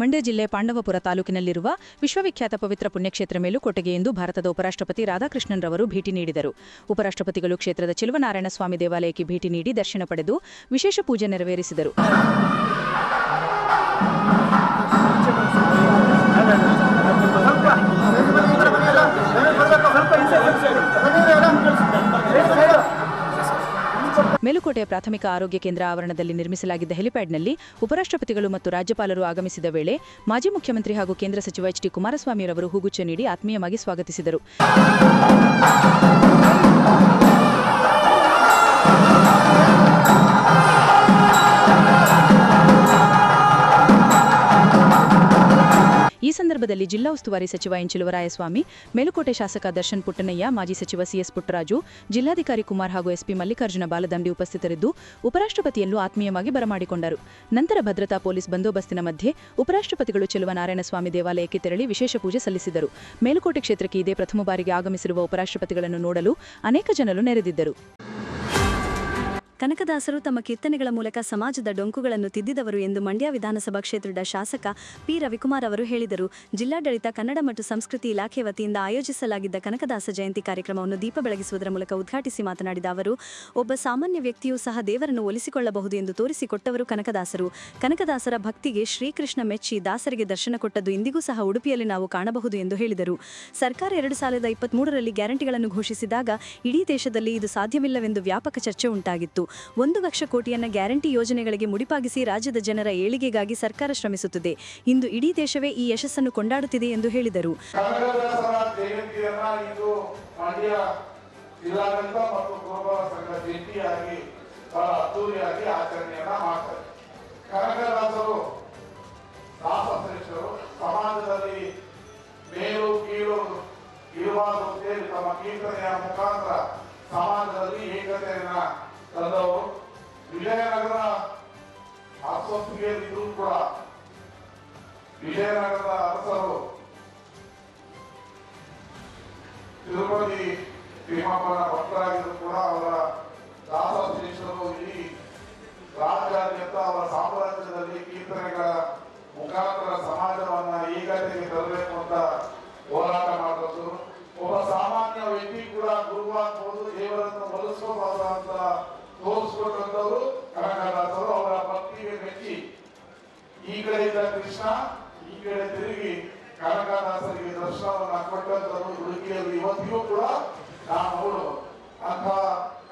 ಮಂಡ್ಯ ಜಿಲ್ಲೆ ಪಾಂಡವಪುರ ತಾಲೂಕಿನಲ್ಲಿರುವ ವಿಶ್ವವಿಖ್ಯಾತ ಪವಿತ್ರ ಪುಣ್ಯಕ್ಷೇತ್ರ ಮೇಲುಕೋಟೆಗೆ ಎಂದು ಭಾರತದ ಉಪರಾಷ್ಟ್ರಪತಿ ರಾಧಾಕೃಷ್ಣನ್ ರವರು ಭೇಟಿ ನೀಡಿದರು. ಉಪರಾಷ್ಟ್ರಪತಿಗಳು ಕ್ಷೇತ್ರದ ಚಿಲುವನಾರಾಯಣ ಸ್ವಾಮಿ ದೇವಾಲಯಕ್ಕೆ ಭೇಟಿ ನೀಡಿ ದರ್ಶನ ಪಡೆದು ವಿಶೇಷ ಪೂಜೆ ನೆರವೇರಿಸಿದರು. ಮೇಲುಕೋಟೆಯ ಪ್ರಾಥಮಿಕ ಆರೋಗ್ಯ ಕೇಂದ್ರ ಆವರಣದಲ್ಲಿ ನಿರ್ಮಿಸಲಾಗಿದ್ದ ಹೆಲಿಪ್ಯಾಡ್ನಲ್ಲಿ ಉಪರಾಷ್ಟ್ರಪತಿಗಳು ಮತ್ತು ರಾಜ್ಯಪಾಲರು ಆಗಮಿಸಿದ ವೇಳೆ ಮಾಜಿ ಮುಖ್ಯಮಂತ್ರಿ ಹಾಗೂ ಕೇಂದ್ರ ಸಚಿವ ಎಚ್ ಡಿ ಕುಮಾರಸ್ವಾಮಿರವರು ಹೂಗುಚ್ಛ ನೀಡಿ ಆತ್ಮೀಯವಾಗಿ ಸ್ವಾಗತಿಸಿದರು. ಸಂದರ್ಭದಲ್ಲಿ ಜಿಲ್ಲಾ ಉಸ್ತುವಾರಿ ಸಚಿವ ಎಂಚಿಲುವರಾಯಸ್ವಾಮಿ ಚಿಲುವರಾಯಸ್ವಾಮಿ ಮೇಲುಕೋಟೆ ಶಾಸಕ ದರ್ಶನ್ ಪುಟ್ಟನಯ್ಯ, ಮಾಜಿ ಸಚಿವ ಸಿಎಸ್ ಪುಟ್ಟರಾಜು, ಜಿಲ್ಲಾಧಿಕಾರಿ ಕುಮಾರ್ ಹಾಗೂ ಎಸ್ಪಿ ಮಲ್ಲಿಕಾರ್ಜುನ ಬಾಲದಂಡಿ ಉಪಸ್ಥಿತರಿದ್ದು ಉಪರಾಷ್ಟ್ರಪತಿಯನ್ನು ಆತ್ಮೀಯವಾಗಿ ಬರಮಾಡಿಕೊಂಡರು. ನಂತರ ಭದ್ರತಾ ಪೊಲೀಸ್ ಬಂದೋಬಸ್ತಿನ ಮಧ್ಯೆ ಉಪರಾಷ್ಟ್ರಪತಿಗಳು ಚೆಲುವನಾರಾಯಣಸ್ವಾಮಿ ದೇವಾಲಯಕ್ಕೆ ತೆರಳಿ ವಿಶೇಷ ಪೂಜೆ ಸಲ್ಲಿಸಿದರು. ಮೇಲುಕೋಟೆ ಕ್ಷೇತ್ರಕ್ಕೆ ಇದೇ ಪ್ರಥಮ ಬಾರಿಗೆ ಆಗಮಿಸಿರುವ ಉಪರಾಷ್ಟ್ರಪತಿಗಳನ್ನು ನೋಡಲು ಅನೇಕ ಜನರು ನೆರೆದಿದ್ದರು. ಕನಕದಾಸರು ತಮ್ಮ ಕೀರ್ತನೆಗಳ ಮೂಲಕ ಸಮಾಜದ ಡೊಂಕುಗಳನ್ನು ತಿದ್ದಿದವರು ಎಂದು ಮಂಡ್ಯ ವಿಧಾನಸಭಾ ಕ್ಷೇತ್ರದ ಶಾಸಕ ಪಿ. ರವಿಕುಮಾರ್ ಅವರು ಹೇಳಿದರು. ಜಿಲ್ಲಾಡಳಿತ, ಕನ್ನಡ ಮತ್ತು ಸಂಸ್ಕೃತಿ ಇಲಾಖೆ ವತಿಯಿಂದ ಆಯೋಜಿಸಲಾಗಿದ್ದ ಕನಕದಾಸ ಜಯಂತಿ ಕಾರ್ಯಕ್ರಮವನ್ನು ದೀಪ ಬೆಳಗಿಸುವುದರ ಮೂಲಕ ಉದ್ಘಾಟಿಸಿ ಮಾತನಾಡಿದ ಅವರು, ಒಬ್ಬ ಸಾಮಾನ್ಯ ವ್ಯಕ್ತಿಯೂ ಸಹ ದೇವರನ್ನು ಒಲಿಸಿಕೊಳ್ಳಬಹುದು ಎಂದು ತೋರಿಸಿಕೊಟ್ಟವರು ಕನಕದಾಸರು. ಕನಕದಾಸರ ಭಕ್ತಿಗೆ ಶ್ರೀಕೃಷ್ಣ ಮೆಚ್ಚಿ ದಾಸರಿಗೆ ದರ್ಶನ ಕೊಟ್ಟದ್ದು ಇಂದಿಗೂ ಸಹ ಉಡುಪಿಯಲ್ಲಿ ನಾವು ಕಾಣಬಹುದು ಎಂದು ಹೇಳಿದರು. ಸರ್ಕಾರ ಎರಡು ಸಾವಿರದ ಇಪ್ಪತ್ಮೂರರಲ್ಲಿ ಗ್ಯಾರಂಟಿಗಳನ್ನು ಘೋಷಿಸಿದಾಗ ಇಡೀ ದೇಶದಲ್ಲಿ ಇದು ಸಾಧ್ಯವಿಲ್ಲವೆಂದು ವ್ಯಾಪಕ ಚರ್ಚೆ ಉಂಟಾಗಿತ್ತು. ಒಂದು ಲಕ್ಷ ಕೋಟಿಯನ್ನ ಗ್ಯಾರಂಟಿ ಯೋಜನೆಗಳಿಗೆ ಮುಡಿಪಾಗಿಸಿ ರಾಜ್ಯದ ಜನರ ಏಳಿಗೆಗಾಗಿ ಸರ್ಕಾರ ಶ್ರಮಿಸುತ್ತಿದೆ. ಇಂದು ಇಡೀ ದೇಶವೇ ಈ ಯಶಸ್ಸನ್ನು ಕೊಂಡಾಡುತ್ತಿದೆ ಎಂದು ಹೇಳಿದರು. ಸಮಾಜದಲ್ಲಿ ಮೇಲು ಕೀಳು ತಮ್ಮ ಕೀರ್ತನೆಯ ಮುಖಾಂತರ ಸಮಾಜದಲ್ಲಿ ಏಕತೆಯನ್ನ ತಂದವರು ವಿಜಯನಗರ ಆಸ್ಪತ್ರೆಯಲ್ಲಿದ್ದರೂ ಕೂಡ ವಿಜಯನಗರದ ಅರಸರು. ತಿರುಪತಿ ಭೀಮಪ್ಪನ ಭಕ್ತರಾಗಿದ್ದರೂ ಕೂಡ ಅವರ ದಾಸಶ್ರೇಷ್ಠರು ಇಡೀ ರಾಜ್ಯಾದ್ಯಂತ ಅವರ ಸಾಮ್ರಾಜ್ಯದಲ್ಲಿ ಕೀರ್ತನೆಗಳ ಮುಖಾಂತರ ಸಮಾಜವನ್ನ ಏಕತೆಗೆ ತರಬೇಕು ಅಂತ ಹೋರಾಟ ಮಾಡಿದ್ರು ಒಬ್ಬ ಸಾಮಾನ್ಯ ವ್ಯಕ್ತಿ ಕೂಡ ಗುರುವಾಗ್ಬೋದು ದೇವರನ್ನು ಒಲಿಸ್ಕೋಬಹುದು ಅಂತ ತೋರಿಸ್ಕೊಟ್ಟಂತವರು ಕನಕದಾಸರು ಅವರ ಭಕ್ತಿಗೆ ಮೆಚ್ಚಿ ಈ ಕಡೆ ಇದ್ದ ಕೃಷ್ಣ ಈ ಕಡೆ ತಿರುಗಿ ಕನಕದಾಸರಿಗೆ ದರ್ಶನವನ್ನ ಕೊಟ್ಟಂತರು ಹುಡುಗಿಯರು ಇವತ್ತಿಗೂ ಕೂಡ ನಾವು ನೋಡು ಅಂತ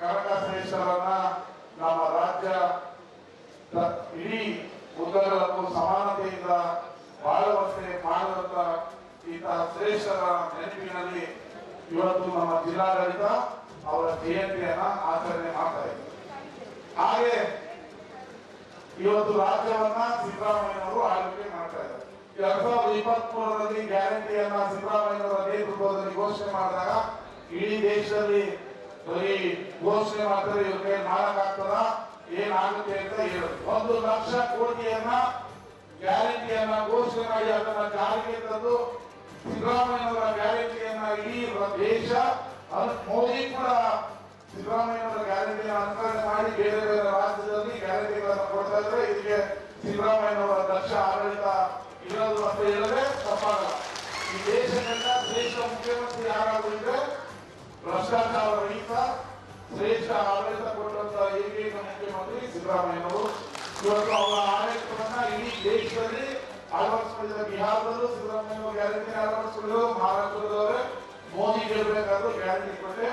ಕನಕಶ್ರೇಷ್ಠರನ್ನ ನಮ್ಮ ರಾಜ್ಯ ದ- ಇಡೀ ಉದ್ದಗಲಕ್ಕೂ ಸಮಾನತೆಯಿಂದ ಬಾಳುವಂತೆ ಮಾಡುವಂತ ಈತ ಶ್ರೇಷ್ಠರ ನೆನಪಿನಲ್ಲಿ ಇವತ್ತು ನಮ್ಮ ಜಿಲ್ಲಾಡಳಿತ ಅವರ ಜಯಂತಿಯನ್ನ ಆಚರಣೆ ಮಾಡ್ತಾ ಇದೆ. ಹಾಗೆ ಇವತ್ತು ರಾಜ್ಯವನ್ನ ಸಿದ್ದರಾಮಯ್ಯನವರು ಆಳ್ವಿಕೆ ಮಾಡ್ತಾ ಇದ್ದಾರೆ. ಎರಡ್ ಸಾವಿರದ ಗ್ಯಾರಂಟಿಯನ್ನ ಸಿದ್ದರಾಮಯ್ಯನವರ ನೇತೃತ್ವದಲ್ಲಿ ಘೋಷಣೆ ಮಾಡಿದಾಗ ಇಡೀ ದೇಶದಲ್ಲಿ ಬರೀ ಘೋಷಣೆ ಮಾಡ್ತಾರೆ ಇವ್ರಿಗೆ ಮಾಡಕ್ಕಾಗ್ತದ ಏನಾಗುತ್ತೆ ಅಂತ ಹೇಳೋದು ಒಂದು ಲಕ್ಷ ಕೋಟಿಯನ್ನ ಗ್ಯಾರಂಟಿಯನ್ನ ಘೋಷಣೆ ಮಾಡಿ ಅದನ್ನ ಜಾರಿಗೆ ತಂದು ಸಿದ್ದರಾಮಯ್ಯನವರ ಗ್ಯಾರಂಟಿಯನ್ನ ಇಡೀ ದೇಶ ಮೋದಿ ಕೂಡ ಸಿದ್ದರಾಮಯ್ಯನವರ ಗ್ಯಾರಂಟಿಯನ್ನು ಅನುಕರಣೆ ಮಾಡಿ ಬೇರೆ ಬೇರೆ ರಾಜ್ಯದಲ್ಲಿ ಗ್ಯಾರಂಟಿಗಳನ್ನು ಕೊಡ್ತಾ ಇದ್ರೆ ಇದಕ್ಕೆ ಸಿದ್ದರಾಮಯ್ಯನವರ ದಕ್ಷ ಆಡಳಿತ ಇರೋದು ಅಂತ ಹೇಳಿದ್ರೆ ತಪ್ಪಾಗಲ್ಲ. ಈ ದೇಶದಿಂದ ಶ್ರೇಷ್ಠ ಮುಖ್ಯಮಂತ್ರಿ ಯಾರಾದ್ರೂ ಇದ್ರೆ ಭ್ರಷ್ಟಾಚಾರ ರಹಿತ ಶ್ರೇಷ್ಠ ಆಡಳಿತ ಕೊಟ್ಟಂತ ಏಕೈಕ ಮುಖ್ಯಮಂತ್ರಿ ಸಿದ್ದರಾಮಯ್ಯನವರು? ಇವತ್ತು ಅವರ ಆಡಳಿತವನ್ನ ಇಡೀ ದೇಶದಲ್ಲಿ ಅಳವಡಿಸಿಕೊಂಡಿದ್ದಾರೆ. ಬಿಹಾರದಲ್ಲೂ ಸಿದ್ದರಾಮಯ್ಯ ಗ್ಯಾರಂಟಿ ಅಳವಡಿಸಿಕೊಂಡಿದ್ರು. ಮಹಾರಾಷ್ಟ್ರದವರೇ ಮೋದಿ ಗೆಲ್ಲಬೇಕಾದ್ರು ಗ್ಯಾರಂಟಿ ಕೊಟ್ಟೆ,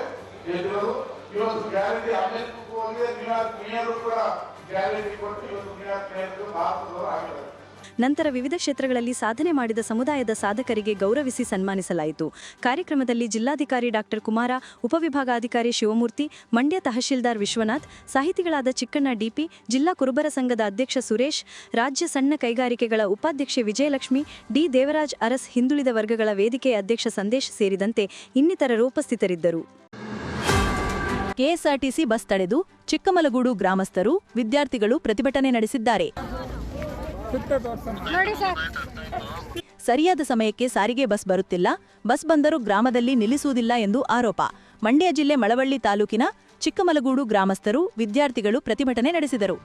ಗೆದ್ದಿರೋದು. ಇವತ್ತು ಗ್ಯಾರಂಟಿ ಅಮೆರಿಕಕ್ಕೂ ಹೋಗಿದೆ ನ್ಯೂಯಾರ್ಕ್ ಮೇಯರು ಕೂಡ ಗ್ಯಾರಂಟಿ ಕೊಟ್ಟು ಇವತ್ತು ನ್ಯೂಯಾರ್ಕ್ ಮೇಯರ್ ಭಾರತದವರು ಆಗಿದ್ದಾರೆ ನಂತರ ವಿವಿಧ ಕ್ಷೇತ್ರಗಳಲ್ಲಿ ಸಾಧನೆ ಮಾಡಿದ ಸಮುದಾಯದ ಸಾಧಕರಿಗೆ ಗೌರವಿಸಿ ಸನ್ಮಾನಿಸಲಾಯಿತು. ಕಾರ್ಯಕ್ರಮದಲ್ಲಿ ಜಿಲ್ಲಾಧಿಕಾರಿ ಡಾಕ್ಟರ್ ಕುಮಾರ, ಉಪವಿಭಾಗಾಧಿಕಾರಿ ಶಿವಮೂರ್ತಿ, ಮಂಡ್ಯ ತಹಶೀಲ್ದಾರ್ ವಿಶ್ವನಾಥ್, ಸಾಹಿತಿಗಳಾದ ಚಿಕ್ಕಣ್ಣ ಡಿಪಿ ಜಿಲ್ಲಾ ಕುರುಬರ ಸಂಘದ ಅಧ್ಯಕ್ಷ ಸುರೇಶ್, ರಾಜ್ಯ ಸಣ್ಣ ಕೈಗಾರಿಕೆಗಳ ಉಪಾಧ್ಯಕ್ಷೆ ವಿಜಯಲಕ್ಷ್ಮಿ, ಡಿ. ದೇವರಾಜ್ ಅರಸ್ ಹಿಂದುಳಿದ ವರ್ಗಗಳ ವೇದಿಕೆಯ ಅಧ್ಯಕ್ಷ ಸಂದೇಶ್ ಸೇರಿದಂತೆ ಇನ್ನಿತರರು ಉಪಸ್ಥಿತರಿದ್ದರು. ಕೆಎಸ್ಆರ್ಟಿಸಿ ಬಸ್ ತಡೆದು ಚಿಕ್ಕಮಲಗೂಡು ಗ್ರಾಮಸ್ಥರು ವಿದ್ಯಾರ್ಥಿಗಳು ಪ್ರತಿಭಟನೆ ನಡೆಸಿದ್ದಾರೆ. ಸರಿಯಾದ ಸಮಯಕ್ಕೆ ಸಾರಿಗೆ ಬಸ್ ಬರುತ್ತಿಲ್ಲ. ಬಸ್ ಬಂದರೂ ಗ್ರಾಮದಲ್ಲಿ ನಿಲ್ಲಿಸುವುದಿಲ್ಲ ಎಂದು ಆರೋಪ. ಮಂಡ್ಯ ಜಿಲ್ಲೆ ಮಳವಳ್ಳಿ ತಾಲೂಕಿನ ಚಿಕ್ಕಮಲಗೂಡು ಗ್ರಾಮಸ್ಥರು ವಿದ್ಯಾರ್ಥಿಗಳು ಪ್ರತಿಭಟನೆ ನಡೆಸಿದರು.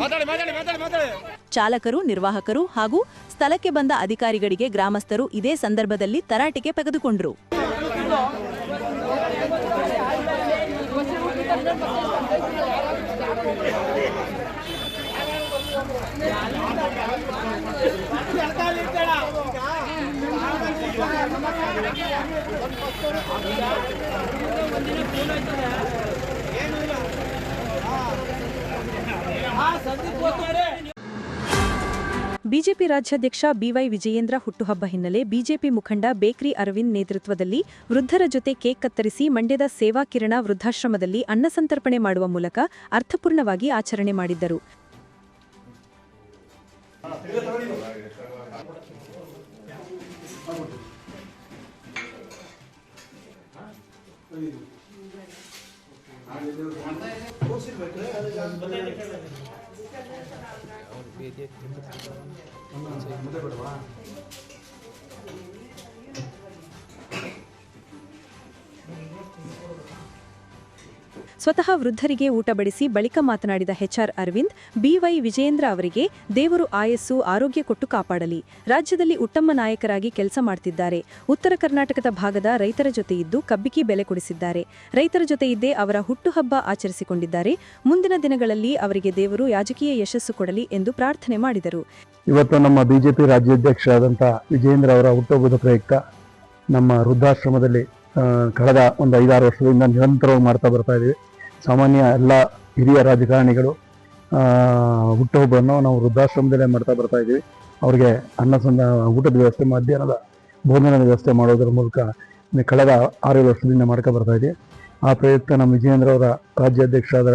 ಮಾತಾಡಿ ಮಾತಾಡಿ ಮಾತಾಡಿ ಮಾತಾಡಿ. ಚಾಲಕರು ನಿರ್ವಾಹಕರು ಹಾಗೂ ಸ್ಥಳಕ್ಕೆ ಬಂದ ಅಧಿಕಾರಿಗಳಿಗೆ ಗ್ರಾಮಸ್ಥರು ಇದೇ ಸಂದರ್ಭದಲ್ಲಿ ತರಾಟೆಗೆ ತೆಗೆದುಕೊಂಡರು. ಬಿಜೆಪಿ ರಾಜ್ಯಾಧ್ಯಕ್ಷ ಬಿವೈ ವಿಜಯೇಂದ್ರ ಹುಟ್ಟುಹಬ್ಬ ಹಿನ್ನೆಲೆ ಬಿಜೆಪಿ ಮುಖಂಡ ಬೇಕ್ರಿ ಅರವಿಂದ್ ನೇತೃತ್ವದಲ್ಲಿ ವೃದ್ಧರ ಜೊತೆ ಕೇಕ್ ಕತ್ತರಿಸಿ ಮಂಡ್ಯದ ಸೇವಾ ಕಿರಣ ವೃದ್ಧಾಶ್ರಮದಲ್ಲಿ ಅನ್ನಸಂತರ್ಪಣೆ ಮಾಡುವ ಮೂಲಕ ಅರ್ಥಪೂರ್ಣವಾಗಿ ಆಚರಣೆ ಮಾಡಿದ್ದರು. ಅವ್ರು ಬೇಜೆ ಮುಂದೆ ಬಿಡುವ? ಸ್ವತಃ ವೃದ್ಧರಿಗೆ ಊಟ ಬಡಿಸಿ ಬಳಿಕ ಮಾತನಾಡಿದ ಹೆಚ್ಆರ್ ಅರವಿಂದ್ ಬಿವೈ ವಿಜಯೇಂದ್ರ ಅವರಿಗೆ ದೇವರು ಆಯಸ್ಸು, ಆರೋಗ್ಯ ಕೊಟ್ಟು ಕಾಪಾಡಲಿ. ರಾಜ್ಯದಲ್ಲಿ ಉತ್ತಮ ನಾಯಕರಾಗಿ ಕೆಲಸ ಮಾಡ್ತಿದ್ದಾರೆ. ಉತ್ತರ ಕರ್ನಾಟಕದ ಭಾಗದ ರೈತರ ಜೊತೆ ಇದ್ದು ಕಬ್ಬಿಕಿ ಬೆಲೆ ಕೊಡಿಸಿದ್ದಾರೆ. ರೈತರ ಜೊತೆ ಇದ್ದೇ ಅವರ ಹುಟ್ಟುಹಬ್ಬ ಆಚರಿಸಿಕೊಂಡಿದ್ದಾರೆ. ಮುಂದಿನ ದಿನಗಳಲ್ಲಿ ಅವರಿಗೆ ದೇವರು ರಾಜಕೀಯ ಯಶಸ್ಸು ಕೊಡಲಿ ಎಂದು ಪ್ರಾರ್ಥನೆ ಮಾಡಿದರು. ಇವತ್ತು ನಮ್ಮ ಬಿಜೆಪಿ ರಾಜ್ಯಾಧ್ಯಕ್ಷರಾದಂಥ ವಿಜಯೇಂದ್ರ ಅವರ ಹುಟ್ಟುಹಬ್ಬದ ಪ್ರಯುಕ್ತ ನಮ್ಮ ವೃದ್ಧಾಶ್ರಮದಲ್ಲಿ ಕಳೆದ ಒಂದು ಐದಾರು ವರ್ಷದಿಂದ ನಿರಂತರವಾಗಿ ಮಾಡ್ತಾ ಬರ್ತಾ ಇದ್ದೀವಿ ಸಾಮಾನ್ಯ ಎಲ್ಲ ಹಿರಿಯ ರಾಜಕಾರಣಿಗಳು ಹುಟ್ಟುಹಬ್ಬವನ್ನು ನಾವು ವೃದ್ಧಾಶ್ರಮದಲ್ಲೇ ಮಾಡ್ತಾ ಬರ್ತಾ ಇದ್ದೀವಿ. ಅವರಿಗೆ ಅನ್ನ ಸಂದ, ಊಟದ ವ್ಯವಸ್ಥೆ, ಮಧ್ಯಾಹ್ನದ ಭೋಜನದ ವ್ಯವಸ್ಥೆ ಮಾಡೋದ್ರ ಮೂಲಕ ಕಳೆದ ಆರೇಳು ವರ್ಷದಿಂದ ಮಾಡ್ಕೊ ಬರ್ತಾ ಇದೆ ಆ ಪ್ರಯುಕ್ತ ನಮ್ಮ ವಿಜೇಂದ್ರ ಅವರ ರಾಜ್ಯಾಧ್ಯಕ್ಷರಾದ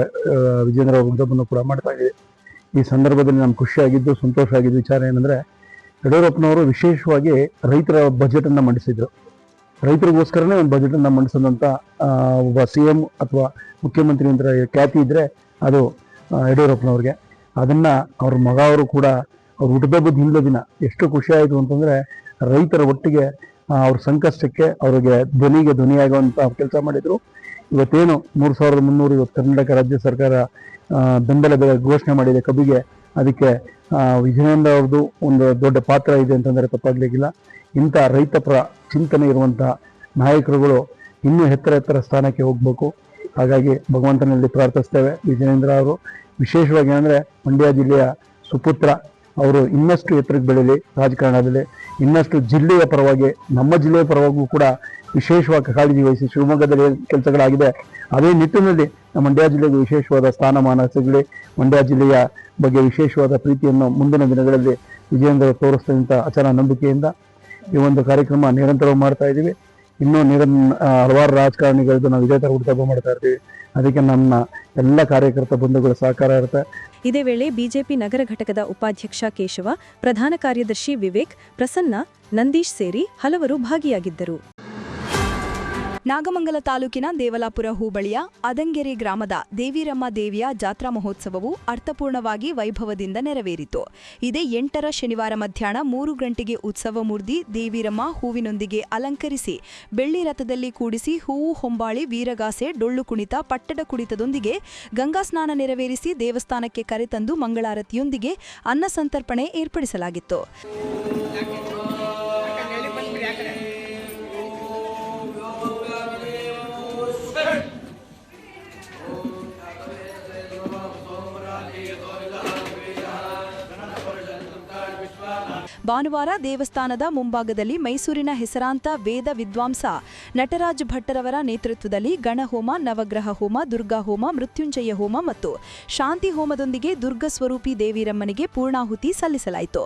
ವಿಜೇಂದ್ರ ಅವರ ಹುಟ್ಟುಹಬ್ಬವನ್ನು ಕೂಡ ಮಾಡ್ತಾ ಇದ್ದೀವಿ. ಈ ಸಂದರ್ಭದಲ್ಲಿ ನಮ್ಗೆ ಖುಷಿಯಾಗಿದ್ದು, ಸಂತೋಷ ಆಗಿದ್ದು ವಿಚಾರ ಏನಂದ್ರೆ, ಯಡಿಯೂರಪ್ಪನವರು ವಿಶೇಷವಾಗಿ ರೈತರ ಬಜೆಟ್ ಅನ್ನ ಮಂಡಿಸಿದ್ರು. ರೈತರಿಗೋಸ್ಕರನೇ ಒಂದು ಬಜೆಟ್ ಅನ್ನ ಮಂಡಿಸಿದಂತ ಒಬ್ಬ ಸಿ ಎಂ ಅಥವಾ ಮುಖ್ಯಮಂತ್ರಿ ಅಂತ ಖ್ಯಾತಿ ಇದ್ರೆ ಅದು ಯಡಿಯೂರಪ್ಪನವ್ರಿಗೆ. ಅದನ್ನ ಅವ್ರ ಮಗ ಅವರು ಕೂಡ, ಅವ್ರ ಹುಟ್ಟದಬ್ಬದ ಇಲ್ಲದ ದಿನ ಎಷ್ಟು ಖುಷಿ ಆಯಿತು ಅಂತಂದ್ರೆ ರೈತರ ಒಟ್ಟಿಗೆ ಅವ್ರ ಸಂಕಷ್ಟಕ್ಕೆ ಅವರಿಗೆ ಧ್ವನಿಗೆ ಧ್ವನಿಯಾಗುವಂತ ಕೆಲಸ ಮಾಡಿದ್ರು. ಇವತ್ತೇನು ಮೂರು ಸಾವಿರದ ಮುನ್ನೂರು ಇವತ್ತು ಕರ್ನಾಟಕ ರಾಜ್ಯ ಸರ್ಕಾರ ಬೆಂಬಲ ಬೆಲೆ ಘೋಷಣೆ ಮಾಡಿದೆ ಕಬ್ಬಿಗೆ. ಅದಕ್ಕೆ ವಿಜಯಾನಂದ ಅವ್ರದ್ದು ಒಂದು ದೊಡ್ಡ ಪಾತ್ರ ಇದೆ ಅಂತಂದರೆ ತಪ್ಪಾಗ್ಲಿಕ್ಕಿಲ್ಲ. ಇಂಥ ರೈತಪರ ಚಿಂತನೆ ಇರುವಂಥ ನಾಯಕರುಗಳು ಇನ್ನೂ ಎತ್ತರ ಎತ್ತರ ಸ್ಥಾನಕ್ಕೆ ಹೋಗ್ಬೇಕು. ಹಾಗಾಗಿ ಭಗವಂತನಲ್ಲಿ ಪ್ರಾರ್ಥಿಸ್ತೇವೆ. ವಿಜಯೇಂದ್ರ ಅವರು ವಿಶೇಷವಾಗಿ ಏನಂದ್ರೆ ಮಂಡ್ಯ ಜಿಲ್ಲೆಯ ಸುಪುತ್ರ, ಅವರು ಇನ್ನಷ್ಟು ಎತ್ತರಕ್ಕೆ ಬೆಳೀಲಿ ರಾಜಕಾರಣದಲ್ಲಿ. ಇನ್ನಷ್ಟು ಜಿಲ್ಲೆಯ ಪರವಾಗಿ, ನಮ್ಮ ಜಿಲ್ಲೆಯ ಪರವಾಗೂ ಕೂಡ ವಿಶೇಷವಾಗಿ ಕಾಳಜಿ ವಹಿಸಿ ಶಿವಮೊಗ್ಗದಲ್ಲಿ ಕೆಲಸಗಳಾಗಿದೆ. ಅದೇ ನಿಟ್ಟಿನಲ್ಲಿ ನಮ್ಮ ಮಂಡ್ಯ ಜಿಲ್ಲೆಗೆ ವಿಶೇಷವಾದ ಸ್ಥಾನಮಾನ ಸಿಗಲಿ. ಮಂಡ್ಯ ಜಿಲ್ಲೆಯ ಬಗ್ಗೆ ವಿಶೇಷವಾದ ಪ್ರೀತಿಯನ್ನು ಮುಂದಿನ ದಿನಗಳಲ್ಲಿ ವಿಜಯೇಂದ್ರ ತೋರಿಸ್ತಂಥ ಅಚಲ ನಂಬಿಕೆಯಿಂದ ಈ ಒಂದು ಕಾರ್ಯಕ್ರಮ ನಿರಂತರವಾಗಿ ಮಾಡ್ತಾ ಇದ್ದೀವಿ. ಇನ್ನೂ ನಿರ ಹಲವಾರು ರಾಜಕಾರಣಿಗಳದ್ದು ನಾವು ಇದೇ ಥರ ಮಾಡ್ತಾ ಇರ್ತೀವಿ. ಅದಕ್ಕೆ ನಮ್ಮ ಎಲ್ಲ ಕಾರ್ಯಕರ್ತ ಬಂಧುಗಳ ಸಹಕಾರ ಇರುತ್ತೆ. ಇದೇ ವೇಳೆ ಬಿಜೆಪಿ ನಗರ ಘಟಕದ ಉಪಾಧ್ಯಕ್ಷ ಕೇಶವ, ಪ್ರಧಾನ ಕಾರ್ಯದರ್ಶಿ ವಿವೇಕ್, ಪ್ರಸನ್ನ, ನಂದೀಶ್ ಸೇರಿ ಹಲವರು ಭಾಗಿಯಾಗಿದ್ದರು. ನಾಗಮಂಗಲ ತಾಲೂಕಿನ ದೇವಲಾಪುರ ಹೋಬಳಿಯ ಅದಂಗೆರೆ ಗ್ರಾಮದ ದೇವಿರಮ್ಮ ದೇವಿಯ ಜಾತ್ರಾ ಮಹೋತ್ಸವವು ಅರ್ಥಪೂರ್ಣವಾಗಿ ವೈಭವದಿಂದ ನೆರವೇರಿತು. ಇದೇ ಎಂಟರ ಶನಿವಾರ ಮಧ್ಯಾಹ್ನ ಮೂರು ಗಂಟೆಗೆ ಉತ್ಸವ ಮೂರ್ತಿ ದೇವಿರಮ್ಮ ಹೂವಿನೊಂದಿಗೆ ಅಲಂಕರಿಸಿ, ಬೆಳ್ಳಿ ರಥದಲ್ಲಿ ಕೂಡಿಸಿ ಹೂವು ಹೊಂಬಾಳಿ, ವೀರಗಾಸೆ, ಡೊಳ್ಳು ಕುಣಿತ ಪಟ್ಟಡ ಕುಣಿತದೊಂದಿಗೆ ಗಂಗಾ ಸ್ನಾನ ನೆರವೇರಿಸಿ ದೇವಸ್ಥಾನಕ್ಕೆ ಕರೆತಂದು ಮಂಗಳಾರತಿಯೊಂದಿಗೆ ಅನ್ನ ಸಂತರ್ಪಣೆ ಏರ್ಪಡಿಸಲಾಗಿತ್ತು. ಭಾನುವಾರ ದೇವಸ್ಥಾನದ ಮುಂಭಾಗದಲ್ಲಿ ಮೈಸೂರಿನ ಹೆಸರಾಂತ ವೇದ ವಿದ್ವಾಂಸ ನಟರಾಜ್ ಭಟ್ಟರವರ ನೇತೃತ್ವದಲ್ಲಿ ಗಣಹೋಮ ನವಗ್ರಹ ಹೋಮ, ದುರ್ಗಾ ಹೋಮ, ಮೃತ್ಯುಂಜಯ ಹೋಮ ಮತ್ತು ಶಾಂತಿ ಹೋಮದೊಂದಿಗೆ ದುರ್ಗಾ ಸ್ವರೂಪಿ ದೇವಿರಮ್ಮನಿಗೆ ಪೂರ್ಣಾಹುತಿ ಸಲ್ಲಿಸಲಾಯಿತು.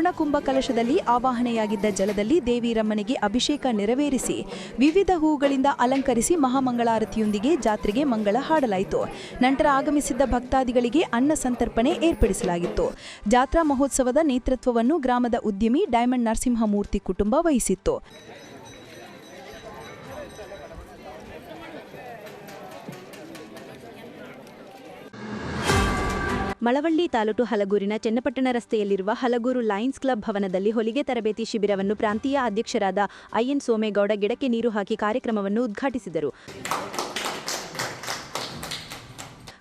ಪೂರ್ಣಕುಂಭ ಕಲಶದಲ್ಲಿ ಆವಾಹನೆಯಾಗಿದ್ದ ಜಲದಲ್ಲಿ ದೇವಿರಮ್ಮನಿಗೆ ಅಭಿಷೇಕ ನೆರವೇರಿಸಿ ವಿವಿಧ ಹೂಗಳಿಂದ ಅಲಂಕರಿಸಿ ಮಹಾಮಂಗಳಾರತಿಯೊಂದಿಗೆ ಜಾತ್ರೆಗೆ ಮಂಗಳ ಹಾಡಲಾಯಿತು. ನಂತರ ಆಗಮಿಸಿದ್ದ ಭಕ್ತಾದಿಗಳಿಗೆ ಅನ್ನ ಸಂತರ್ಪಣೆ ಏರ್ಪಡಿಸಲಾಗಿತ್ತು. ಜಾತ್ರಾ ಮಹೋತ್ಸವದ ನೇತೃತ್ವವನ್ನು ಗ್ರಾಮದ ಉದ್ಯಮಿ ಡೈಮಂಡ್ ನರಸಿಂಹಮೂರ್ತಿ ಕುಟುಂಬ ವಹಿಸಿತ್ತು. ಮಳವಳ್ಳಿ ತಾಲೂಕು ಹಲಗೂರಿನ ಚನ್ನಪಟ್ಟಣ ರಸ್ತೆಯಲ್ಲಿರುವ ಹಲಗೂರು ಲಯನ್ಸ್ ಕ್ಲಬ್ ಭವನದಲ್ಲಿ ಹೊಲಿಗೆ ತರಬೇತಿ ಶಿಬಿರವನ್ನು ಪ್ರಾಂತೀಯ ಅಧ್ಯಕ್ಷರಾದ ಐಎನ್ ಸೋಮೇಗೌಡ ಗಿಡಕ್ಕೆ ನೀರು ಹಾಕಿ ಕಾರ್ಯಕ್ರಮವನ್ನು ಉದ್ಘಾಟಿಸಿದರು.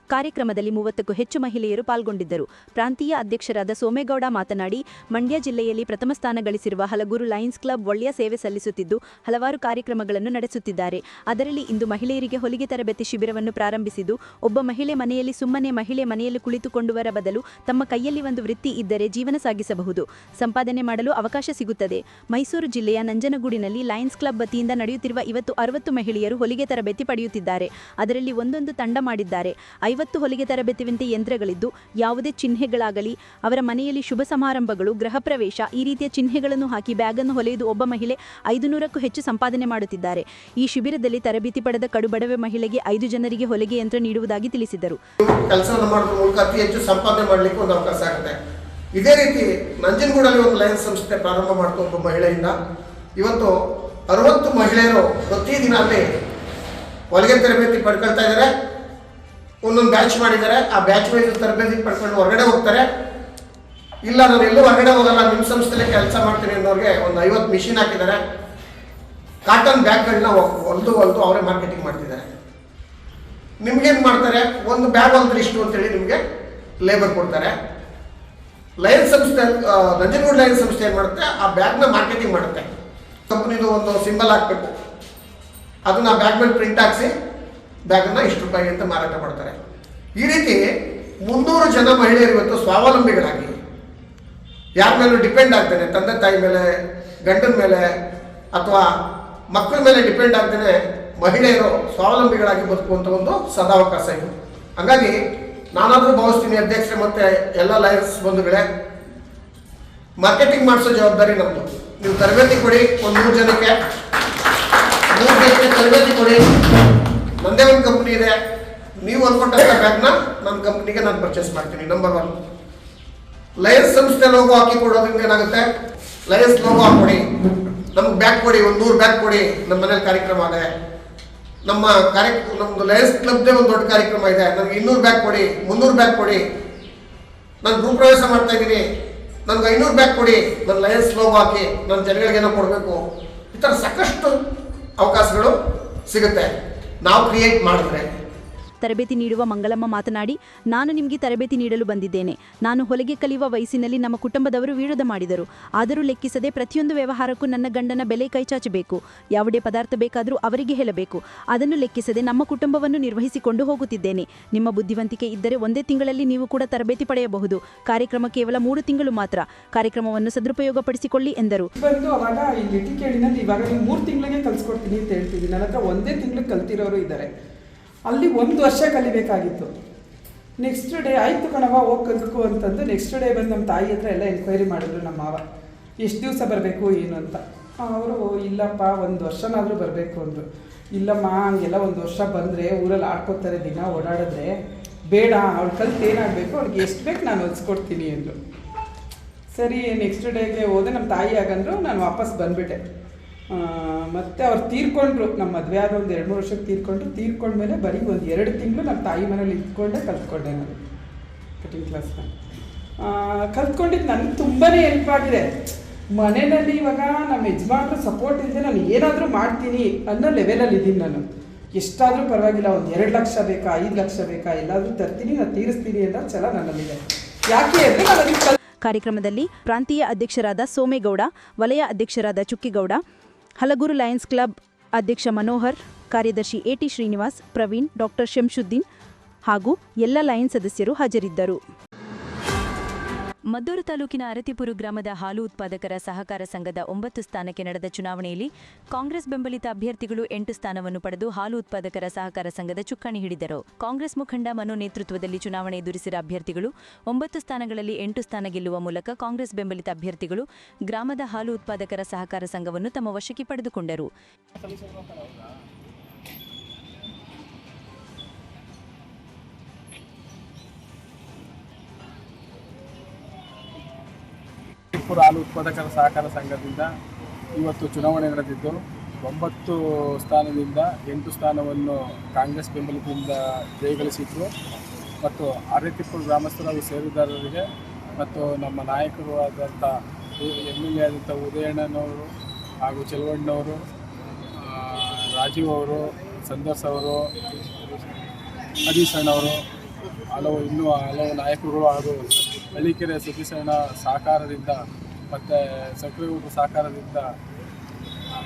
ಕಾರ್ಯಕ್ರಮದಲ್ಲಿ ಮೂವತ್ತಕ್ಕೂ ಹೆಚ್ಚು ಮಹಿಳೆಯರು ಪಾಲ್ಗೊಂಡಿದ್ದರು. ಪ್ರಾಂತೀಯ ಅಧ್ಯಕ್ಷರಾದ ಸೋಮೇಗೌಡ ಮಾತನಾಡಿ, ಮಂಡ್ಯ ಜಿಲ್ಲೆಯಲ್ಲಿ ಪ್ರಥಮ ಸ್ಥಾನ ಗಳಿಸಿರುವ ಹಲಗೂರು ಲಯನ್ಸ್ ಕ್ಲಬ್ ಒಳ್ಳೆಯ ಸೇವೆ ಸಲ್ಲಿಸುತ್ತಿದ್ದು, ಹಲವಾರು ಕಾರ್ಯಕ್ರಮಗಳನ್ನು ನಡೆಸುತ್ತಿದ್ದಾರೆ. ಅದರಲ್ಲಿ ಇಂದು ಮಹಿಳೆಯರಿಗೆ ಹೊಲಿಗೆ ತರಬೇತಿ ಶಿಬಿರವನ್ನು ಪ್ರಾರಂಭಿಸಿದ್ದು, ಒಬ್ಬ ಮಹಿಳೆ ಮನೆಯಲ್ಲಿ ಸುಮ್ಮನೆ ಮಹಿಳೆ ಮನೆಯಲ್ಲಿ ಕುಳಿತುಕೊಂಡುವರ ಬದಲು ತಮ್ಮ ಕೈಯಲ್ಲಿ ಒಂದು ವೃತ್ತಿ ಇದ್ದರೆ ಜೀವನ ಸಾಗಿಸಬಹುದು. ಸಂಪಾದನೆ ಮಾಡಲು ಅವಕಾಶ ಸಿಗುತ್ತದೆ. ಮೈಸೂರು ಜಿಲ್ಲೆಯ ನಂಜನಗೂಡಿನಲ್ಲಿ ಲಯನ್ಸ್ ಕ್ಲಬ್ ವತಿಯಿಂದ ನಡೆಯುತ್ತಿರುವ ಇವತ್ತು ಅರವತ್ತು ಮಹಿಳೆಯರು ಹೊಲಿಗೆ ತರಬೇತಿ ಪಡೆಯುತ್ತಿದ್ದಾರೆ. ಅದರಲ್ಲಿ ಒಂದೊಂದು ತಂಡ ಮಾಡಿದ್ದಾರೆ. ಐವತ್ತು ಹೊಲಿಗೆ ತರಬೇತಿವಂತೆ ಯಂತ್ರಗಳಿದ್ದು ಯಾವುದೇ ಚಿಹ್ನೆಗಳಾಗಲಿ, ಅವರ ಮನೆಯಲ್ಲಿ ಶುಭ ಸಮಾರಂಭಗಳು, ಗೃಹ ಪ್ರವೇಶ, ಈ ರೀತಿಯ ಚಿಹ್ನೆಗಳನ್ನು ಹಾಕಿ ಬ್ಯಾಗನ್ನು ಹೊಲೆಯದು ಒಬ್ಬ ಮಹಿಳೆ ಐದು ನೂರಕ್ಕೂ ಹೆಚ್ಚು ಸಂಪಾದನೆ ಮಾಡುತ್ತಿದ್ದಾರೆ. ಈ ಶಿಬಿರದಲ್ಲಿ ತರಬೇತಿ ಪಡೆದ ಕಡುಬಡವೆ ಮಹಿಳೆಗೆ ಐದು ಜನರಿಗೆ ಹೊಲಿಗೆ ಯಂತ್ರ ನೀಡುವುದಾಗಿ ತಿಳಿಸಿದರು. ಮೂಲಕ ಹೆಚ್ಚು ಸಂಪಾದನೆ ಒಂದು ಅವಕಾಶ ಆಗುತ್ತೆ. ಇದೇ ರೀತಿ ನಂಜನಗೂಡಲ್ಲಿ ಒಂದು ಲಯನ್ಸ್ ಸಂಸ್ಥೆ ಪ್ರಾರಂಭ ಮಾಡ್ತು ಒಬ್ಬ ಮಹಿಳೆಯಿಂದ. ಇವತ್ತು ಅರವತ್ತು ಮಹಿಳೆಯರು ಪ್ರತಿದಿನ ಅಲ್ಲಿ ಹೊಲಿಗೆ ತರಬೇತಿ ಪಡ್ಕೊಳ್ತಾ ಇದ್ದಾರೆ. ಒಂದೊಂದು ಬ್ಯಾಚ್ ಮಾಡಿದ್ದಾರೆ. ಆ ಬ್ಯಾಚ್ ವೈಸ್ ತರಬೇತಿ ಪಡ್ಕೊಂಡು ಹೊರಗಡೆ ಹೋಗ್ತಾರೆ. ಇಲ್ಲ ನಾನು ಎಲ್ಲೂ ಹೊರಗಡೆ ಹೋಗಲ್ಲ ನಿಮ್ಮ ಸಂಸ್ಥೆಲೆ ಕೆಲಸ ಮಾಡ್ತೀನಿ ಅನ್ನೋರಿಗೆ ಒಂದು ಐವತ್ತು ಮಿಷಿನ್ ಹಾಕಿದ್ದಾರೆ. ಕಾಟನ್ ಬ್ಯಾಗ್ಗಳನ್ನ ಹೊಲ್ದು ಹೊಲ್ದು ಅವರೇ ಮಾರ್ಕೆಟಿಂಗ್ ಮಾಡ್ತಿದ್ದಾರೆ. ನಿಮ್ಗೇನು ಮಾಡ್ತಾರೆ? ಒಂದು ಬ್ಯಾಗ್ ಹೊಲ್ದ್ರೆ ಇಷ್ಟು ಅಂತೇಳಿ ನಿಮಗೆ ಲೇಬರ್ ಕೊಡ್ತಾರೆ. ಲಯನ್ ಸಂಸ್ಥೆ ನಂಜನಗೂಡು ಲಯನ್ ಸಂಸ್ಥೆ ಏನು ಮಾಡುತ್ತೆ? ಆ ಬ್ಯಾಗ್ನ ಮಾರ್ಕೆಟಿಂಗ್ ಮಾಡುತ್ತೆ. ಕಂಪ್ನಿದು ಒಂದು ಸಿಂಬಲ್ ಹಾಕಬೇಕು. ಅದನ್ನ ಬ್ಯಾಗ್ ಮೇಲೆ ಪ್ರಿಂಟ್ ಹಾಕ್ಸಿ ಬ್ಯಾಗನ್ನು ಇಷ್ಟು ರೂಪಾಯಿ ಅಂತ ಮಾರಾಟ ಮಾಡ್ತಾರೆ. ಈ ರೀತಿ ಮುನ್ನೂರು ಜನ ಮಹಿಳೆಯರು ಇವತ್ತು ಸ್ವಾವಲಂಬಿಗಳಾಗಿ ಯಾರ ಮೇಲೂ ಡಿಪೆಂಡ್ ಆಗ್ತಾನೆ ತಂದೆ ತಾಯಿ ಮೇಲೆ, ಗಂಡನ ಮೇಲೆ, ಅಥವಾ ಮಕ್ಕಳ ಮೇಲೆ ಡಿಪೆಂಡ್ ಆಗ್ತಾನೆ ಮಹಿಳೆಯರು ಸ್ವಾವಲಂಬಿಗಳಾಗಿ ಬದುಕುವಂಥ ಒಂದು ಸದಾವಕಾಶ ಇದು. ಹಾಗಾಗಿ ನಾನಾದರೂ ಭಾವಿಸ್ತೀನಿ ಅಧ್ಯಕ್ಷರೇ, ಮತ್ತೆ ಎಲ್ಲ ಲಯನ್ಸ್ ಬಂಧುಗಳೇ. ಮಾರ್ಕೆಟಿಂಗ್ ಮಾಡಿಸೋ ಜವಾಬ್ದಾರಿ ನಮ್ಮದು ನೀವು ತರಬೇತಿ ಕೊಡಿ, ಒಂದು ಮೂರು ಜನಕ್ಕೆ. ಮೂರು ಜನಕ್ಕೆ ತರಬೇತಿ ಕೊಡಿ. ನಂದೇ ಒಂದು ಕಂಪ್ನಿ ಇದೆ. ನೀವು ಅನ್ಕೊಂಡಂಥ ಬ್ಯಾಗ್ನ ನನ್ನ ಕಂಪ್ನಿಗೆ ನಾನು ಪರ್ಚೇಸ್ ಮಾಡ್ತೀನಿ. ನಂಬರ್ ಒನ್ ಲಯನ್ಸ್ ಸಂಸ್ಥೆ ಲೋಗೋ ಹಾಕಿ ಕೊಡೋದ್ರಿಂದ ಏನಾಗುತ್ತೆ? ಲಯನ್ಸ್ ಲೋಗೋ ಹಾಕೊಡಿ. ನಮ್ಗೆ ಬ್ಯಾಗ್ ಕೊಡಿ, ಒಂದು ನೂರು ಬ್ಯಾಗ್ ಕೊಡಿ. ನಮ್ಮ ಮನೇಲಿ ಕಾರ್ಯಕ್ರಮ ಇದೆ. ನಮ್ಮ ಕಾರ್ಯ, ನಮ್ದು ಲಯನ್ಸ್ ಕ್ಲಬ್ದೇ ಒಂದು ದೊಡ್ಡ ಕಾರ್ಯಕ್ರಮ ಇದೆ. ನನಗೆ ಇನ್ನೂರು ಬ್ಯಾಗ್ ಕೊಡಿ, ಮುನ್ನೂರು ಬ್ಯಾಗ್ ಕೊಡಿ. ನಾನು ಗೃಹಪ್ರವೇಶ ಮಾಡ್ತಾ ಇದ್ದೀನಿ. ನನಗೆ ಐನೂರು ಬ್ಯಾಗ್ ಕೊಡಿ. ನನ್ನ ಲಯನ್ಸ್ ಲೋಗೋ ಹಾಕಿ ನನ್ನ ಜನಗಳಿಗೆ ಏನೋ ಕೊಡಬೇಕು. ಈ ಥರ ಸಾಕಷ್ಟು ಅವಕಾಶಗಳು ಸಿಗುತ್ತೆ. ನಾವು ಕ್ರಿಯೇಟ್ ಮಾಡಿದ್ರೆ ತರಬೇತಿ ನೀಡುವ ಮಂಗಳಮ್ಮ ಮಾತನಾಡಿ, ನಾನು ನಿಮಗೆ ತರಬೇತಿ ನೀಡಲು ಬಂದಿದ್ದೇನೆ. ನಾನು ಹೊಲಿಗೆ ಕಲಿಯುವ ವಯಸ್ಸಿನಲ್ಲಿ ನಮ್ಮ ಕುಟುಂಬದವರು ವಿರೋಧ ಮಾಡಿದರು. ಆದರೂ ಲೆಕ್ಕಿಸದೆ ಪ್ರತಿಯೊಂದು ವ್ಯವಹಾರಕ್ಕೂ ನನ್ನ ಗಂಡನ ಬೆಲೆ ಕೈಚಾಚಬೇಕು. ಯಾವುದೇ ಪದಾರ್ಥ ಬೇಕಾದರೂ ಅವರಿಗೆ ಹೇಳಬೇಕು. ಅದನ್ನು ಲೆಕ್ಕಿಸದೆ ನಮ್ಮ ಕುಟುಂಬವನ್ನು ನಿರ್ವಹಿಸಿಕೊಂಡು ಹೋಗುತ್ತಿದ್ದೇನೆ. ನಿಮ್ಮ ಬುದ್ಧಿವಂತಿಕೆ ಇದ್ದರೆ ಒಂದೇ ತಿಂಗಳಲ್ಲಿ ನೀವು ಕೂಡ ತರಬೇತಿ ಪಡೆಯಬಹುದು. ಕಾರ್ಯಕ್ರಮ ಕೇವಲ ಮೂರು ತಿಂಗಳು ಮಾತ್ರ. ಕಾರ್ಯಕ್ರಮವನ್ನು ಸದುಪಯೋಗಪಡಿಸಿಕೊಳ್ಳಿ ಎಂದರು. ಇವಾಗ ಮೂರು ತಿಂಗಳಿಗೆ ಕಲ್ಸ್ಕೊಡ್ತೀನಿ ಅಂತ ನನ್ನ ಒಂದೇ ತಿಂಗಳು ಕಲ್ತಿರೋರು ಇದ್ದಾರೆ. ಅಲ್ಲಿ ಒಂದು ವರ್ಷ ಕಲಿಬೇಕಾಗಿತ್ತು. ನೆಕ್ಸ್ಟ್ ಡೇ ಆಯಿತು ಕಣವ ಹೋಗಿ ಕಲ್ತು ಅಂತಂದು ನೆಕ್ಸ್ಟ್ ಡೇ ಬಂದು ನಮ್ಮ ತಾಯಿ ಹತ್ರ ಎಲ್ಲ ಎನ್ಕ್ವೈರಿ ಮಾಡಿದ್ರು ನಮ್ಮ ಮಾವ. ಎಷ್ಟು ದಿವಸ ಬರಬೇಕು, ಏನು ಅಂತ. ಅವರು, ಇಲ್ಲಪ್ಪ, ಒಂದು ವರ್ಷನಾದರೂ ಬರಬೇಕು ಅಂದರು. ಇಲ್ಲಮ್ಮ, ಹಂಗೆಲ್ಲ ಒಂದು ವರ್ಷ ಬಂದರೆ ಊರಲ್ಲಿ ಆಡ್ಕೋತಾರೆ, ದಿನ ಓಡಾಡಿದ್ರೆ ಬೇಡ, ಅವ್ಳು ಕಲ್ತು ಏನಾಗಬೇಕು, ಅವ್ಳಿಗೆ ಎಷ್ಟು ಬೇಕು ನಾನು ಹೊಲಿಸ್ಕೊಡ್ತೀನಿ ಅಂದರು. ಸರಿ ನೆಕ್ಸ್ಟ್ ಡೇಗೆ ಹೋದೆ ನಮ್ಮ ತಾಯಿ ಆಗಂದ್ರು ನಾನು ವಾಪಸ್ ಬಂದ್ಬಿಟ್ಟೆ. ಮತ್ತೆ ಅವ್ರು ತೀರ್ಕೊಂಡ್ರು ನಮ್ಮ ಮದುವೆ ಆದ ಒಂದು ಎರಡು ಮೂರು ವರ್ಷಕ್ಕೆ ತೀರ್ಕೊಂಡ್ರು ತೀರ್ಕೊಂಡ್ಮೇಲೆ ಬರೀ ಒಂದು ಎರಡು ತಿಂಗಳು ನಮ್ಮ ತಾಯಿ ಮನೇಲಿ ಇದ್ಕೊಂಡೆ ಕಲ್ತ್ಕೊಂಡೆ ನಾನು ಕಟಿಂಗ್ ಕ್ಲಾಸ್ನ ಕಲ್ತ್ಕೊಂಡಿದ್ದು ನನಗೆ ತುಂಬಾ ಹೆಲ್ಪ್ ಆಗಿದೆ. ಮನೆಯಲ್ಲಿ ಇವಾಗ ನಮ್ಮ ಯಜಮಾನ್ರು ಸಪೋರ್ಟ್ ಇಲ್ಲದೆ ನಾನು ಏನಾದರೂ ಮಾಡ್ತೀನಿ ಅನ್ನೋ ಲೆವೆಲಲ್ಲಿ ಇದ್ದೀನಿ ನಾನು. ಎಷ್ಟಾದರೂ ಪರವಾಗಿಲ್ಲ, ಒಂದು ಎರಡು ಲಕ್ಷ ಬೇಕಾ, ಐದು ಲಕ್ಷ ಬೇಕಾ, ಎಲ್ಲಾದರೂ ತರ್ತೀನಿ, ನಾನು ತೀರಿಸ್ತೀನಿ ಅನ್ನೋ ಛಲ ನನ್ನಲ್ಲಿದೆ. ಯಾಕೆ ಅಂದರೆ ನಾನು ಕಾರ್ಯಕ್ರಮದಲ್ಲಿ ಪ್ರಾಂತೀಯ ಅಧ್ಯಕ್ಷರಾದ ಸೋಮೇಗೌಡ, ವಲಯ ಅಧ್ಯಕ್ಷರಾದ ಚುಕ್ಕಿಗೌಡ ಹಲಗೂರು ಲಯನ್ಸ್ ಕ್ಲಬ್ ಅಧ್ಯಕ್ಷ ಮನೋಹರ್, ಕಾರ್ಯದರ್ಶಿ A T Srinivas, Praveen, doctor Shamsuddin ಹಾಗೂ ಎಲ್ಲ ಲಯನ್ಸ್ ಸದಸ್ಯರು ಹಾಜರಿದ್ದರು. ಮದ್ದೂರು ತಾಲೂಕಿನ ಅರತಿಪುರು ಗ್ರಾಮದ ಹಾಲು ಉತ್ಪಾದಕರ ಸಹಕಾರ ಸಂಘದ ಒಂಬತ್ತು ಸ್ಥಾನಕ್ಕೆ ನಡೆದ ಚುನಾವಣೆಯಲ್ಲಿ ಕಾಂಗ್ರೆಸ್ ಬೆಂಬಲಿತ ಅಭ್ಯರ್ಥಿಗಳು ಎಂಟು ಸ್ಥಾನವನ್ನು ಪಡೆದು ಹಾಲು ಉತ್ಪಾದಕರ ಸಹಕಾರ ಸಂಘದ ಚುಕ್ಕಾಣಿ ಹಿಡಿದರು. ಕಾಂಗ್ರೆಸ್ ಮುಖಂಡ ಮನು ನೇತೃತ್ವದಲ್ಲಿ ಚುನಾವಣೆ ಎದುರಿಸಿದ ಅಭ್ಯರ್ಥಿಗಳು ಒಂಬತ್ತು ಸ್ಥಾನಗಳಲ್ಲಿ ಎಂಟು ಸ್ಥಾನ ಗೆಲ್ಲುವ ಮೂಲಕ ಕಾಂಗ್ರೆಸ್ ಬೆಂಬಲಿತ ಅಭ್ಯರ್ಥಿಗಳು ಗ್ರಾಮದ ಹಾಲು ಉತ್ಪಾದಕರ ಸಹಕಾರ ಸಂಘವನ್ನು ತಮ್ಮ ವಶಕ್ಕೆ ಪಡೆದುಕೊಂಡರು. ಕಿತ್ತೂರು ಹಾಲು ಉತ್ಪಾದಕರ ಸಹಕಾರ ಸಂಘದಿಂದ ಇವತ್ತು ಚುನಾವಣೆ ನಡೆದಿದ್ದು ಒಂಬತ್ತು ಸ್ಥಾನದಿಂದ ಎಂಟು ಸ್ಥಾನವನ್ನು ಕಾಂಗ್ರೆಸ್ ಬೆಂಬಲದಿಂದ ಜಯಗಳಿಸಿತ್ತು ಮತ್ತು ಅರೆತಿಪ್ಪು ಗ್ರಾಮಸ್ಥರ ಸೇರಿದಾರರಿಗೆ ಮತ್ತು ನಮ್ಮ ನಾಯಕರು ಆದಂಥ ಎಂ ಎಲ್ ಎ ಆದಂಥ ಉದಯಣ್ಣನವರು ಹಾಗೂ ಚೆಲುವಣ್ಣವರು ರಾಜೀವ್ ಅವರು ಸಂದರ್ಸ್ ಅವರು, ಹರೀಶ್ ಅಣ್ಣವರು, ಹಲವು ಇನ್ನೂ ಹಲವು ನಾಯಕರು ಹಾಗೂ ಹಳ್ಳಿಕೆರೆ ಸತೀಶ್ ಸಹಕಾರದಿಂದ ಮತ್ತು ಸಕ್ರಿಯ ಸಹಕಾರದಿಂದ ಆ,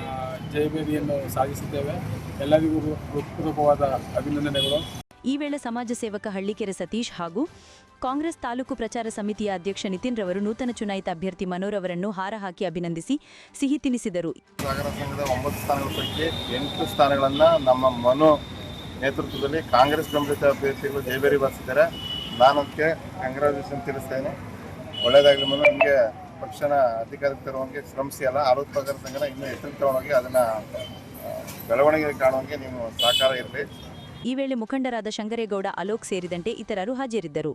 ಜಯಬೇರಿಯನ್ನು ಸಾಧಿಸಿದ್ದೇವೆ. ಎಲ್ಲರಿಗೂ ಹೃತ್ಪೂರ್ವಕವಾದ ಅಭಿನಂದನೆಗಳು. ಈ ವೇಳೆ ಸಮಾಜ ಸೇವಕ ಹಳ್ಳಿಕೆರೆ ಸತೀಶ್ ಹಾಗೂ ಕಾಂಗ್ರೆಸ್ ತಾಲೂಕು ಪ್ರಚಾರ ಸಮಿತಿಯ ಅಧ್ಯಕ್ಷ ನಿತಿನ್ ರವರು ನೂತನ ಚುನಾಯಿತ ಅಭ್ಯರ್ಥಿ ಮನೋರ್ ಅವರನ್ನು ಹಾರ ಹಾಕಿ ಅಭಿನಂದಿಸಿ ಸಿಹಿ ತಿನಿಸಿದರು. ಸಾಗರ ಸಂಘದ ಒಂಬತ್ತು ಸ್ಥಾನಗಳ ಪೈಕಿ ಎಂಟು ಸ್ಥಾನಗಳನ್ನು ನಮ್ಮ ಮನು ನೇತೃತ್ವದಲ್ಲಿ ಕಾಂಗ್ರೆಸ್ ಬೆಂಬಲಿತ ಅಭ್ಯರ್ಥಿಗಳು ಜಯಬೇರಿ ಬಾರಿಸಿದ್ದಾರೆ. ನಾನು ಅದಕ್ಕೆ ಕಂಗ್ರಾಚುಲೇಷನ್ ತಿಳಿಸ್ತೇನೆ. ಒಳ್ಳೇದಾಗಲಿ ಮನು, ನಿಮಗೆ ಪಕ್ಷನ ಅಧಿಕಾರಕ್ಕೆ ತರುವಂಗೆ ಶ್ರಮಿಸಿ ಅಲ್ಲ ಉತ್ಪಾದಕರ ಸಂಘನ ಇನ್ನೂ ಎತ್ತರಕ್ಕೆ ತಗೊಂಡೋಗಿ ಅದನ್ನು ಬೆಳವಣಿಗೆ ಕಾಣುವಂಗೆ ನೀವು ಸಹಕಾರ ಇರಲಿ. ಈ ವೇಳೆ ಮುಖಂಡರಾದ ಶಂಕರೇಗೌಡ ಅಲೋಕ್ ಸೇರಿದಂತೆ ಇತರರು ಹಾಜರಿದ್ದರು.